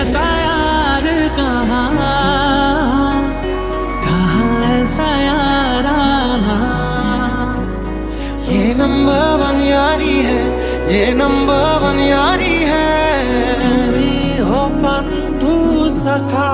ऐसा यार कहाँ? कहाँ ऐसा याराना ये नंबर वन यारी है ये नंबर वन यारी है। तुम्ही हो तू सखा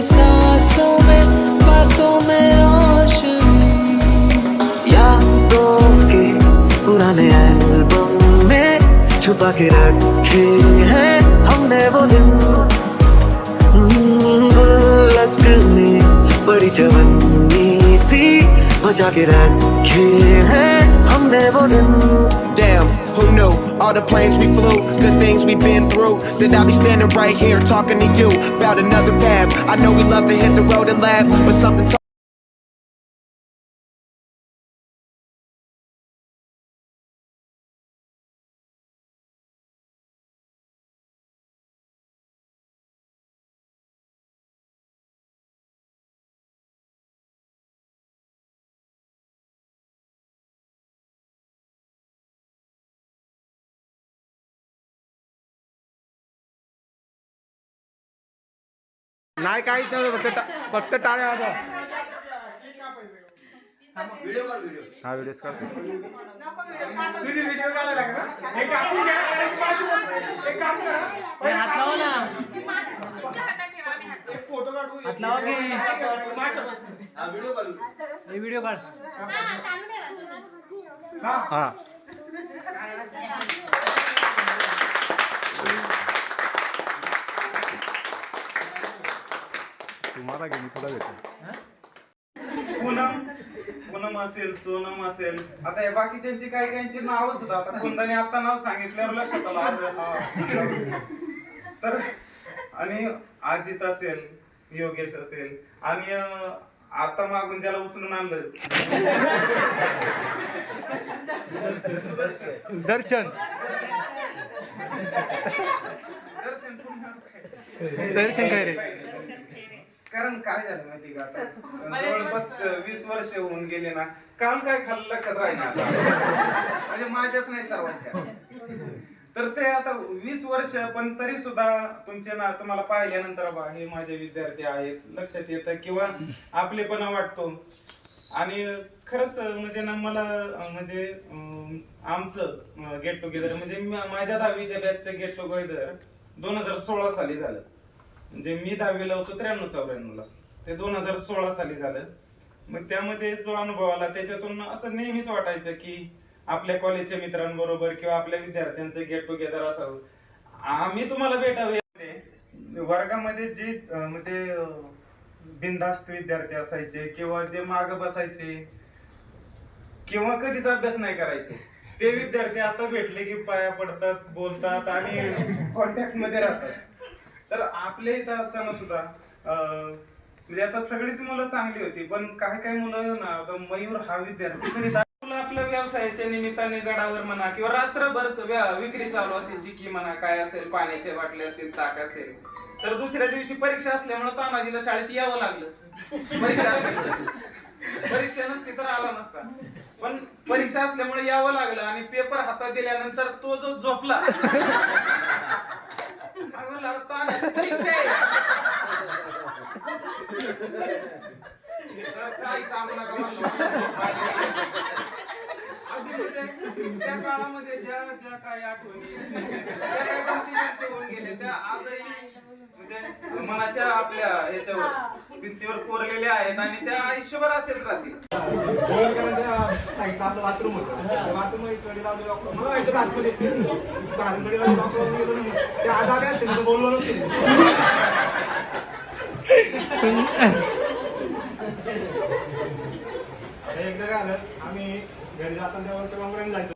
सांसों में बातों में रोशनी। यादों के पुराने एल्बम में छुपा के रखे हैं हमने वो दिन। गुल्लक में बड़ी चवन्नी सी बचा के रखे हैं हमने वो दिन। All the planes we flew, good things we've been through. Then I'll be standing right here talking to you about another path. I know we love to hit the road and laugh, but something. नाही काहीच नव्हतं फक्त टा- फक्त टाळ्या वाजवा हा video काढतो व्हिडिओ काढ हा. तुम्हाला घे मी तुला घेतो पूनम पूनम असेल सोनम असेल आता या बाकीच्यांची काही काहींची नाव सुद्धा आता कुंदाने आता नाव सांगितल्यावर लक्षात आलं. अरे हा. तर आणि अजित असेल योगेश असेल आणि आता मागून ज्याला उचलून आणलं. दर्शन. दर्शन? दर्शन काय रे? कारण काय झालं माहिती का आता? जवळपास वीस वर्ष होऊन गेले ना काल काय खाल्लं लक्षात आता. म्हणजे माझ्याच नाही सर्वांच्या. तर ते आता वीस वर्ष पण तरी सुद्धा तुमचे ना तुम्हाला पाहिल्यानंतर बा हे माझे विद्यार्थी आहेत लक्षात येतं किंवा आपलेपणा वाटतो. आणि खरंच म्हणजे ना मला म्हणजे आमचं गेट टुगेदर म्हणजे माझ्या दहावीच्या बॅचचं गेट टुगेदर दोन हजार सोळा साली झालं. म्हणजे मी दहावीला होतो त्र्याण्णव चौऱ्याण्णवला. ते दोन हजार सोळा साली झालं. मग त्यामध्ये जो अनुभव आला त्याच्यातून असं नेहमीच वाटायचं की आपल्या कॉलेजच्या मित्रांबरोबर किंवा आपल्या विद्यार्थ्यांचं गेट टुगेदर असावं. आम्ही तुम्हाला भेटावे वर्गामध्ये जे म्हणजे बिनधास्त विद्यार्थी असायचे किंवा जे माग बसायचे किंवा कधीच अभ्यास नाही करायचे ते विद्यार्थी आता भेटले की पाया पडतात बोलतात आणि कॉन्टॅक्टमध्ये राहतात. तर आपल्या इथं असताना सुद्धा अं, म्हणजे आता सगळीच मुलं चांगली होती पण काही काही मुलं ना आता मयूर हा विद्यार्थी कधीच मुलं आपल्या व्यवसायाच्या निमित्ताने गडावर म्हणा किंवा रात्रभर व्या- विक्री चालू असते चिकी म्हणा काय असेल पाण्याचे बाटले असतील ताक असेल. तर दुसऱ्या दिवशी परीक्षा असल्यामुळे तानाजीला शाळेत यावं लागलं. परीक्षा असल्यामुळे. परीक्षा नसती तर आला नसता. पण परीक्षा असल्यामुळे यावं लागलं आणि पेपर हातात दिल्यानंतर तो जो झोपला काही सांगू नका. अशी म्हणजे त्या काळामध्ये ज्या ज्या काही आठवणी ज्या काही गमती जमती होऊन गेले त्या आजही म्हणजे मनाच्या आपल्या ह्याच्यावर भिंतीवर कोरलेल्या आहेत आणि त्या आयुष्यभर असेच राहतील. साईडला आपलं बाथरूम होतं. बाथरूम इकडे लावले डॉक्टर मला आतमध्ये लावले डॉक्टर ते आज आले असते ना बोललो नसते. एकदा काय आलं आम्ही घरी जाताना तेव्हा जायचं.